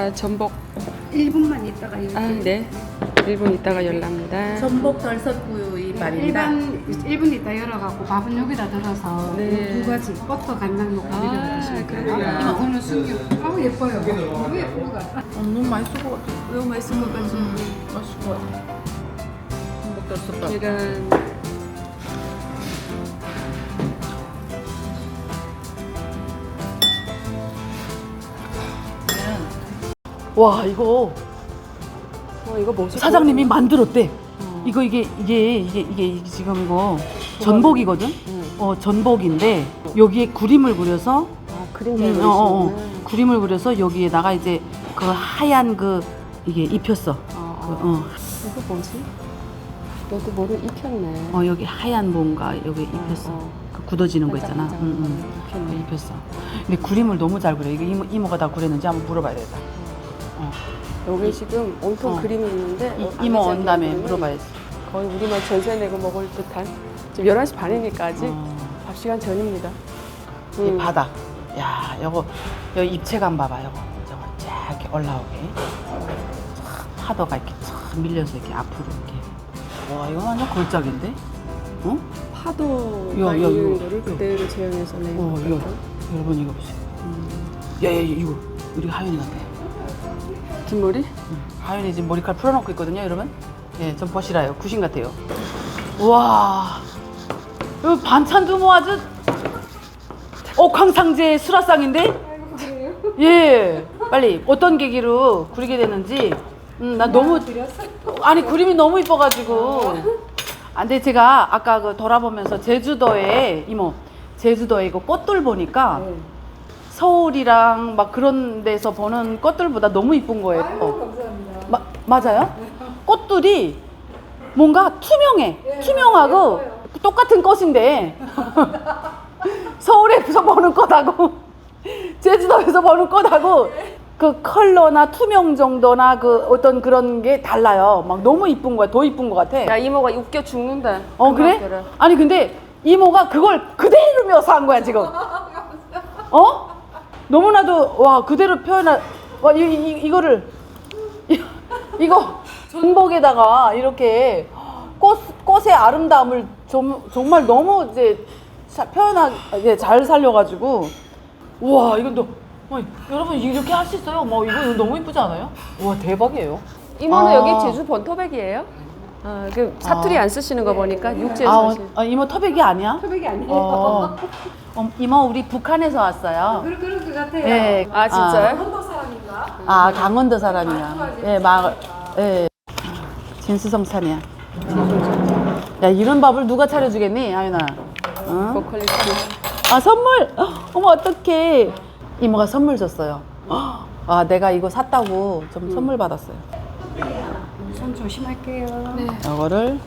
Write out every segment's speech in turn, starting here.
자, 전복. 1분만 있다가 이렇게 아, 네. 1분 있다가 열납니다. 전복 덜섯구이 밥입니다. 일반 1분 있다 열어갖고 밥은 여기다 들어서 네. 두 가지 버터 간장 넣고 아, 비벼 드시면 돼요. 그래요? 이거 오늘 숨겨. 아우 예뻐요. 너무 같아. 어, 너무 맛있을 것 같아. 너무 맛있을 것 같지? 맛있을 것 같아. 전복 덜섯밥. 계란. 와 이거 어, 이거 뭐지? 사장님이 만들었대. 이거 이게 이게 이게 이게 이게 지금 이거 전복이거든. 응. 어 전복인데 여기에 그림을 그려서 아, 그림 잘 음, 어, 어, 어. 그림을 그려서 여기에다가 이제 그 하얀 그 이게 입혔어. 어, 그, 어. 어. 이거 뭐지? 너도 뭐를 익혔네. 어 여기 하얀 뭔가 여기 입혔어. 어, 어. 그 굳어지는 거 있잖아. 맞아. 응, 응. 익혔네. 입혔어. 근데 그림을 너무 잘 그려. 이거 이모, 이모가 다 그렸는지 한번 물어봐야 되겠다. 어. 여기 지금 온통 어. 그림이 있는데 이, 어, 이모 온 다음에 그림은 물어봐야지. 거의 우리만 전세 내고 먹을 듯한 지금 11시 반이니까 아직 어. 밥 시간 전입니다. 이 음. 바다. 야, 요거 여기 입체감 봐봐, 요거. 저거 쫙 이렇게 올라오게. 쫙 파도가 이렇게 쫙 밀려서 이렇게 앞으로 이렇게. 와, 이거 완전 걸작인데? 어? 파도가 야, 야, 있는. 거를 그대로 재현해서 낸 어, 이거. 거거든. 여러분 이거 보세요. 야, 야, 야, 이거 우리 하윤이 같아. 뒷머리? 응. 하윤이 지금 머리칼 풀어놓고 있거든요, 여러분. 예, 좀 보시라요. 구신 같아요. 와, 이거 반찬도 뭐 아주 옥황상제 수라상인데? 예, 빨리 어떤 계기로 그리게 되는지. 음, 나 너무 아니 그림이 너무 이뻐가지고. 아, 근데 제가 아까 그 돌아보면서 제주도에 이모 제주도에 이거 꽃들 보니까 네. 서울이랑 막 그런 데서 보는 꽃들보다 너무 이쁜 거예요. 감사합니다. 마, 맞아요? 꽃들이 뭔가 투명해. 투명하고 똑같은 꽃인데 서울에서 보는 꽃하고 제주도에서 보는 꽃하고 그 컬러나 투명 정도나 그 어떤 그런 게 달라요. 막 너무 이쁜 거야. 더 이쁜 것 같아. 야 이모가 웃겨 죽는다. 어그 그래? 말들을. 아니 근데 이모가 그걸 그대로 묘사한 거야 지금. 어? 너무나도 와 그대로 표현한 와 이, 이, 이거를 이, 이거 전복에다가 이렇게 꽃 꽃의 아름다움을 좀, 정말 너무 이제 자- 표현하게 잘 살려가지고 와 이건 너 어, 여러분 이렇게 할 수 있어요? 뭐 이거, 이거 너무 이쁘지 않아요? 와 대박이에요. 이모는 아. 여기 제주 번토백이에요? 아, 그 사투리 안 쓰시는 거 보니까 육지에서 아, 어. 어, 이모 터백이 아니야? 토백이 아니에요. 어. 어, 이모 우리 북한에서 왔어요. 그럴 그럴 것 같아요. 예. 아 진짜요? 한국 사람인가? 아, 강원도 사람이야. 예, 막 예. 진수성찬이야. 야, 이런 밥을 누가 차려주겠니, 하윤아? 어? 고퀄리티. 아, 선물! 어머, 어떡해. 이모가 선물 줬어요. 아, 내가 이거 샀다고 좀 선물 받았어요. 손 조심할게요. 네. 이거를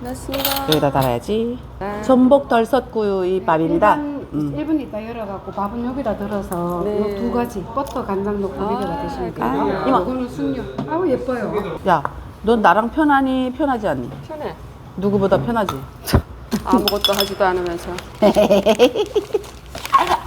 맞습니다. 여기다 달아야지. 아. 전복 덜섯구이 밥입니다. 일반 음. 1분 있다 열어갖고 밥은 여기다 들어서 네. 이두 가지 버터 간장 넣고 아, 비벼 드시면 돼요. 아, 이모. 이거는 숙녀. 아우 예뻐요. 야, 넌 나랑 편하니, 편하지 않니? 편해. 누구보다 편하지? 아무것도 하지도 않으면서.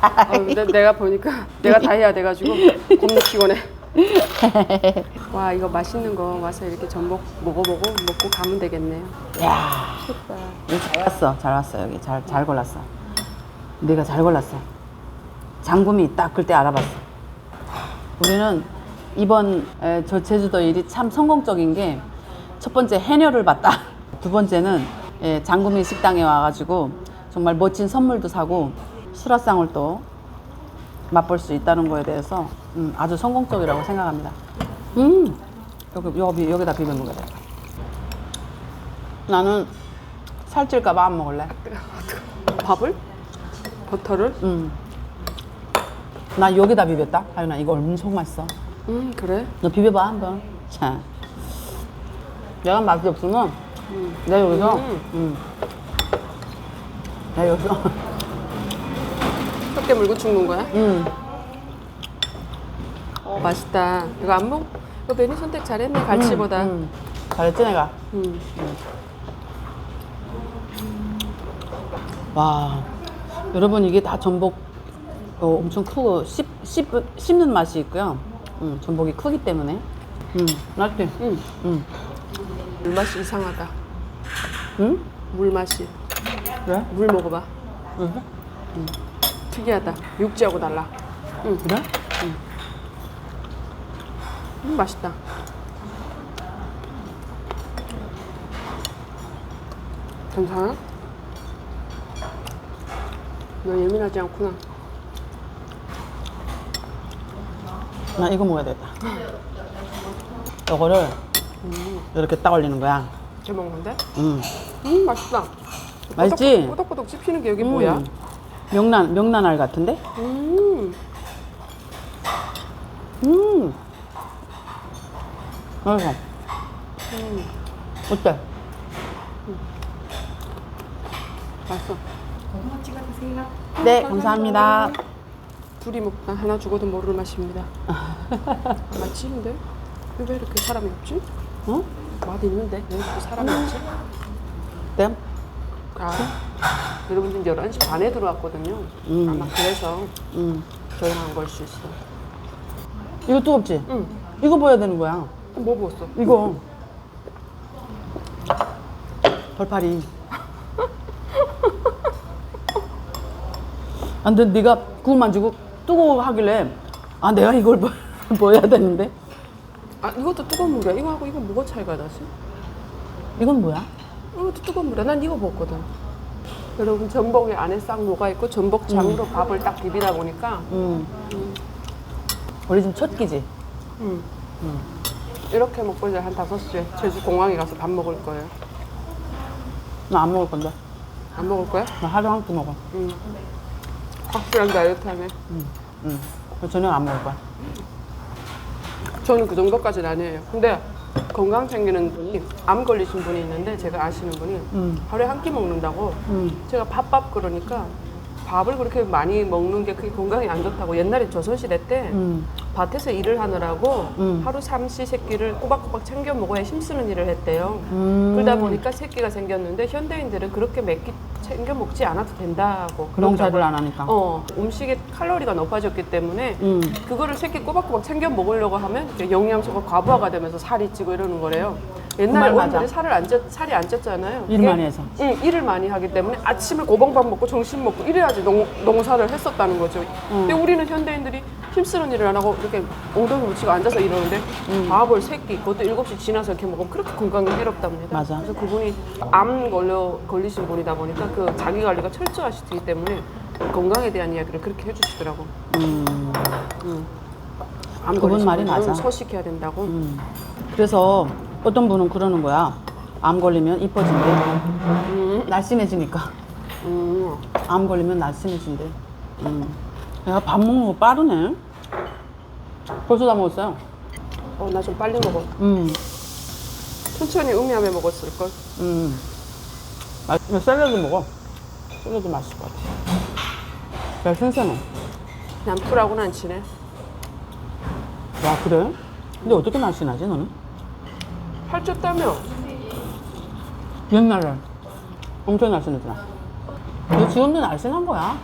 아, 근데 내가 보니까 내가 다 해야 돼가지고 겁나 피곤해. 와 이거 맛있는 거 와서 이렇게 전복 먹어보고 먹고 가면 되겠네요. 야, 좋다. 여기 잘 왔어, 잘 왔어 여기 잘 잘 골랐어. 내가 잘 골랐어. 장금이 딱 그때 알아봤어. 우리는 이번 에, 저 제주도 일이 참 성공적인 게 첫 번째 해녀를 봤다. 두 번째는 예, 장금이 식당에 와가지고 정말 멋진 선물도 사고 수라상을 또 맛볼 수 있다는 거에 대해서 음, 아주 성공적이라고 생각합니다. 음, 여기 여기 여기다 비벼 먹어야 돼. 나는 살찔까봐 안 먹을래. 밥을? 버터를? 음. 나 여기다 비볐다. 하윤아 이거 엄청 맛있어. 음 그래? 너 비벼봐 한번. 자. 내가 맛이 없으면 내가 여기서 음. 음. 내가 여기서 섞게 물고 죽는 거야? 음. 어 맛있다. 이거 안 먹? 이거 메뉴 선택 잘했네 갈치보다. 음. 음. 잘했지 내가. 와. 여러분 이게 다 전복 어, 엄청 크고 씹, 씹, 씹는 맛이 있고요. 음, 전복이 크기 때문에. 음, 맛있지? 응. 음. 물맛이 이상하다. 응? 물맛이. 그래? 물 먹어봐. 그래? 특이하다. 육지하고 달라. 응. 그래? 음, 맛있다. 괜찮아? 너 예민하지 않구나. 나 이거 먹어야 되겠다. 이거를 이렇게 딱 올리는 거야. 이렇게 먹는데? 음. 음, 맛있다. 맛있지? 꼬독꼬독 씹히는 게 여기 음. 뭐야? 명란, 명란알 같은데? 음. 음. 맛있어. 음. 어때? 맛있어. 고구마 찍어 드세요. 네, 감사합니다. 둘이 먹다 하나 죽어도 모를 맛입니다. 아, 맛집인데? 왜 이렇게 사람이 없지? 어? 맛 있는데 왜 이렇게 사람이 없지? 네? 아, 여러분들 11시 반에 들어왔거든요. 음. 아마 그래서 음. 저희는 안걸수 있어. 이거 뜨겁지? 응. 이거 보여야 되는 거야. 뭐 먹었어? 이거. 벌파리. 아, 근데 네가 구우만 주고 뜨거워 하길래 아 내가 이걸 뭐, 뭐 해야 되는데 아, 이것도 뜨거운 물이야. 이거하고 이거 뭐가 차이가 나지? 이건 뭐야? 이것도 뜨거운 물이야. 난 이거 먹거든. 여러분 전복이 안에 싹 녹아 있고 전복장으로 밥을 딱 비비다 보니까 음. 우리 지금 첫 끼지? 음. 이렇게 먹고 이제 한 5시에 제주 공항에 가서 밥 먹을 거예요. 나 안 먹을 건데 안 먹을 거야? 나 하루 한 끼 먹어 음. 확실한 다이어트 하네. 응. 저녁 안 먹을 거야 저는 그 정도까지는 아니에요. 근데 건강 챙기는 분이 암 걸리신 분이 있는데 제가 아시는 분이 음. 하루에 한 끼 먹는다고 음. 제가 밥밥 그러니까 밥을 그렇게 많이 먹는 게 그게 건강에 안 좋다고 옛날에 조선시대 때 음. 밭에서 일을 하느라고 음. 하루 삼시 세끼를 꼬박꼬박 챙겨 먹어야 힘쓰는 일을 했대요. 음. 그러다 보니까 새끼가 생겼는데 현대인들은 그렇게 몇끼 챙겨 먹지 않아도 된다고 농사를. 안 하니까 어, 음식의 칼로리가 높아졌기 때문에 음. 그거를 새끼 꼬박꼬박 챙겨 먹으려고 하면 영양소가 과부하가 되면서 살이 찌고 이러는 거래요. 맞아. 어른들이 살을 안 쪘, 살이 안 쪘잖아요. 일 많이 해서. 응, 일을 많이 하기 때문에 아침에 고봉밥 먹고 점심 먹고 이래야지 농, 농사를 했었다는 거죠. 음. 근데 우리는 현대인들이 힘쓰는 일을 안 하고 이렇게 엉덩이 붙이고 앉아서 이러는데 음. 밥을 세끼 그것도 일곱 시 지나서 이렇게 먹으면 그렇게 건강에 해롭답니다. 맞아. 그래서 그분이 암 걸려 걸리신 분이다 보니까 그 자기 관리가 철저하시기 때문에 건강에 대한 이야기를 그렇게 해주시더라고. 음. 응. 암 그분 걸리신 말이 분들은 맞아. 서식해야 된다고. 음. 그래서 어떤 분은 그러는 거야 암 걸리면 이뻐진대 음. 날씬해지니까 음. 암 걸리면 날씬해진대 음. 내가 밥 먹는 거 빠르네 벌써 다 먹었어요 어, 나 좀 빨리 먹어. 음. 천천히 음미하며 먹었을 걸. 음. 맛, 이거 샐러드 먹어. 샐러드 맛있을 것 같아. 야, 신선해. 난 풀하고는 안 친해. 와, 그래? 근데 어떻게 날씬하지, 너는? 팔쪘다며. 옛날에 엄청 날씬했잖아. 너 지금도 날씬한 거야.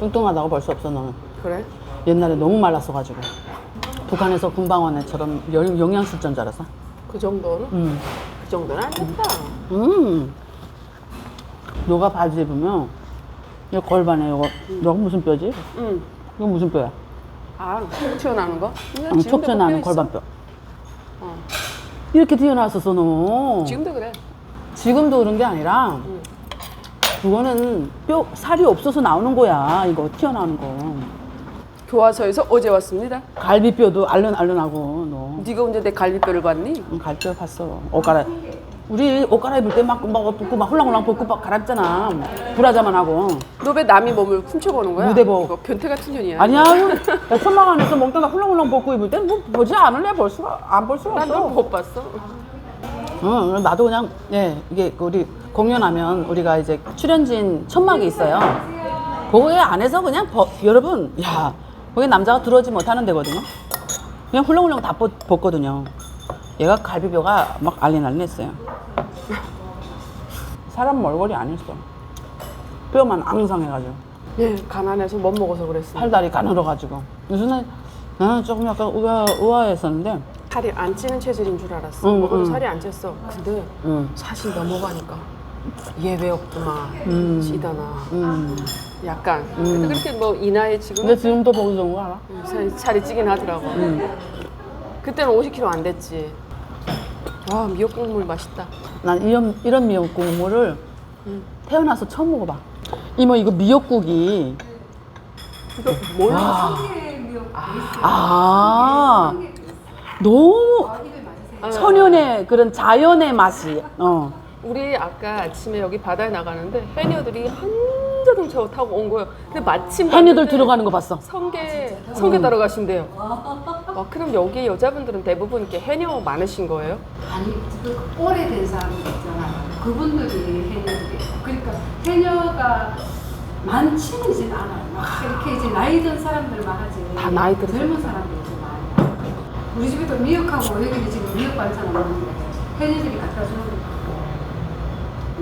뚱뚱하다고 볼 수 없어, 너는. 그래? 옛날에 너무 말랐어가지고. 북한에서 군방원애처럼 영- 영양실전 줄 알았어. 그 정도는? 음. 그 정도는 아니다. 음. 너가 바지 입으면, 이거 골반에 이거, 이거 무슨 뼈지? 응. 이거 무슨 뼈야? 아, 속 튀어나오는 거? 지금도 음, 척 튀어나오는 있어. 골반뼈. 어. 이렇게 튀어나왔었어, 너. 지금도 그래. 지금도 그런 게 아니라, 응. 그거는 뼈, 살이 없어서 나오는 거야. 이거 튀어나오는 거. 교화소에서 어제 왔습니다. 갈비뼈도 알른알른하고, 너. 네가 언제 내 갈비뼈를 봤니? 응, 갈비뼈 봤어. 옷 갈아. 우리 옷 갈아입을 때 막, 막, 옷 벗고 막 훌랑훌랑 벗고 막 갈아입잖아. 브라자만 하고. 너 왜 남이 몸을 훔쳐보는 거야? 무대복. 이거 변태 같은 년이야. 아니야. 야, 천막 안에서 먹다가 훌랑훌랑 벗고 입을 땐 뭐, 보지 않을래? 볼 수가, 안 볼 수가 없어. 난너못 봤어. 응, 나도 그냥 예 이게 우리 공연하면 우리가 이제 출연진 천막이 있어요. 거기 안에서 그냥 벗- 여러분 야 거기 남자가 들어오지 못하는 데거든요. 그냥 훌렁훌렁 다 벗, 벗거든요. 얘가 갈비뼈가 막 알린알린했어요. 사람 얼굴이 아니었어. 뼈만 앙상해가지고. 예, 가난해서 못 먹어서 그랬어. 팔다리 가늘어가지고. 난- 나는 조금 약간 의아, 의아했었는데, 살이 안 찌는 체질인 줄 알았어. 응, 먹어도 응. 살이 안 쪘어. 근데 음, 사실 넘어가니까 얘왜 없구나 음. 찌다나. 음. 약간. 근데 그렇게 뭐 이 나이에 지금 근데 지금도 보기 좋은 거 알아? 살이, 살이 찌긴 하더라고. 그때는 50kg 안 됐지. 와 미역 국물 맛있다. 난 이런, 이런 미역국 국물을 태어나서 처음 먹어봐. 이모, 이거 미역국이, 이거 뭘 아, 너무 아, 천연의 그런 자연의 맛이, 어. 우리 아까 아침에 여기 바다에 나가는데 해녀들이 한 자동차 타고 온 거예요 근데 마침 해녀들 봤는데 들어가는 거 봤어. 성게 성게 따러 가신대요 와, 그럼 여기 여자분들은 대부분 이렇게 해녀 많으신 거예요? 아니 그 오래된 사람들 있잖아요. 그분들이 해녀들이 그러니까 해녀가 많지는 이제 않아요. 막 이렇게 이제 나이 든 사람들만 하지. 다 나이 든 젊은 사람들이 좀 많아요. 우리 집에도 미역하고 여기는 지금 미역 반찬 없는데 해녀들이 갖다 주는 거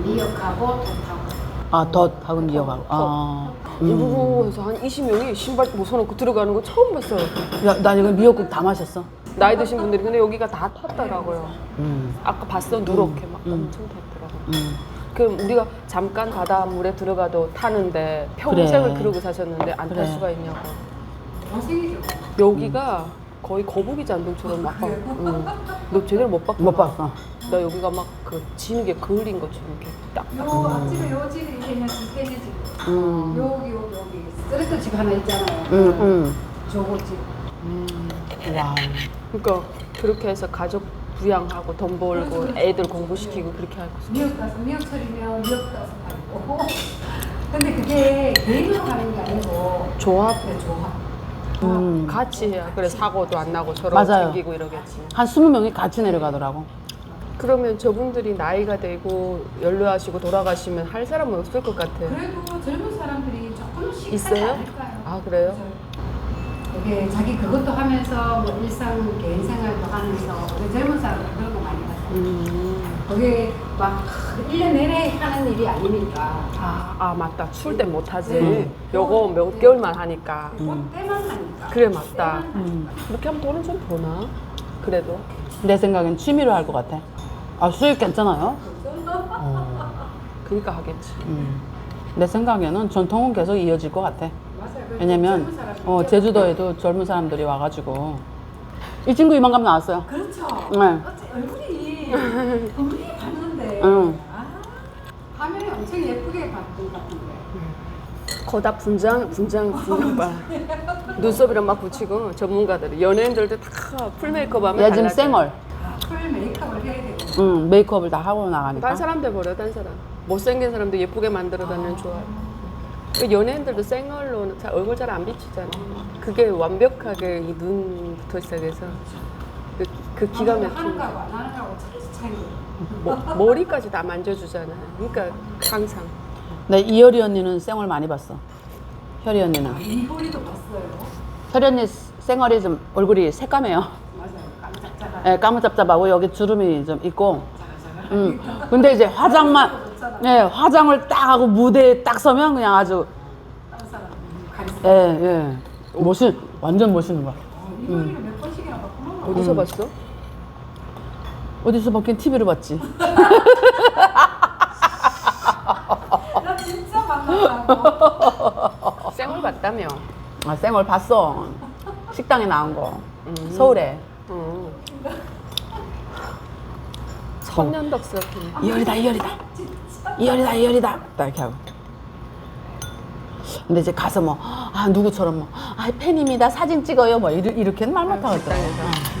미역하고 덕하고 아, 덧하고 미역하고. 아. 일부러해서 한 20명이 신발 벗어놓고 들어가는 거 처음 봤어요. 야, 난 이거 미역국 다 마셨어. 나이 드신 분들이 근데 여기가 다 탔더라고요. 음, 아까 봤어 누렇게 막 엄청 탔더라고. 음. 그럼 우리가 잠깐 바닷물에 들어가도 타는데 평생을 그래. 그러고 사셨는데 안 탈 그래. 수가 있냐고. 동생이죠. 여기가 거의 거북이 잔등처럼 막 봐. 응. 너 제대로 못 봤구나. 못 봤어. 나 여기가 막그 진흙에 그을린 것처럼 이렇게 딱. 요 앞집에 요 집이 해녀집 해녀집. 음, 여기 여기 여기 쓰레기 집 하나 있잖아요. 음, 음. 저거 집. 와. 그러니까 그렇게 해서 가족 부양하고 돈 벌고 애들 공부시키고 그렇게 하고 있어. 미역 가서 미역 처리면 미역 가서 팔고. 근데 그게 개인으로 하는 게 아니고 조합 그래 조합. 음. 같이 해야 그래 사고도 안 나고 서로 맞아요. 챙기고 이러겠지. 한 20명이 같이 내려가더라고. 그러면 저분들이 나이가 되고 연로하시고 돌아가시면 할 사람은 없을 것 같아. 그래도 젊은 사람들이 조금씩 있어요? 하지 않을까요? 아 그래요? 이게 자기 그것도 하면서 뭐 일상 개인 생활도 하면서 우리 젊은 사람들 그런 거 많이 봤어요. 음. 그게 막 1년 내내 하는 일이 아니니까 아, 아 맞다. 출 때 못하지. 음. 요거 몇 개월만 하니까. 그 때만 하니까 그래 맞다. 음. 그렇게 하면 돈은 좀 버나? 그래도. 내 생각엔 취미로 할 것 같아. 아, 수익 괜찮아요? 그러니까 하겠지. 음. 내 생각에는 전통은 계속 이어질 것 같아. 맞아요. 그 왜냐면, 젊은 사람들 어, 제주도에도 젊은 사람들이 와가지고. 이 친구 이만큼 나왔어요. 그렇죠. 네. 어째 얼굴이 응. 아, 화면이 엄청 예쁘게 봤던 것 같은데 거다 분장 분장 분장 봐. 눈썹이랑 막 붙이고 전문가들이 연예인들도 다 풀 메이크업 하면 얘 지금 달라져. 쌩얼. 아, 풀 메이크업을 해야 되고 응, 메이크업을 다 하고 나가니까. 딴 사람 돼버려 딴 사람. 못생긴 사람도 예쁘게 만들어 다니는 좋아해. 그 연예인들도 쌩얼로 잘- 얼굴 잘 안 비치잖아. 그게 완벽하게 이 눈부터 시작해서 그, 그 기가 하는 막힌 거하고 안 하는 거하고 차이 차이 머, 머리까지 다 만져주잖아. 그러니까 항상 내 이효리 언니는 쌩얼 많이 봤어. 혈이 언니는. 이효리도 봤어요 혈이 언니 쌩얼이 좀 얼굴이 새까매요. 맞아요 예, 까무잡잡하고 여기 주름이 좀 있고. 음. 근데 이제 화장만, 예, 화장을 딱 하고 무대에 딱 서면 그냥 아주, 다른 사람 가리스 예, 예. 멋있, 완전 멋있는 거야. 이효리를 몇 번씩이나 봤구나 어디서 음. 봤어? 어디서 봤긴 TV로 봤지. 나 진짜 만났다고 쌩얼 봤다며. 아, 쌩얼 봤어. 식당에 나온 거. 음. 서울에. 응. 천년덕스럽긴. 이열이다, 이열이다. 이열이다, 이열이다. 딱 이렇게 하고. 근데 이제 가서 뭐, 아, 누구처럼 뭐, 아, 팬입니다. 사진 찍어요. 뭐, 이르, 이렇게는 말 못하겠더라고. 식당에서.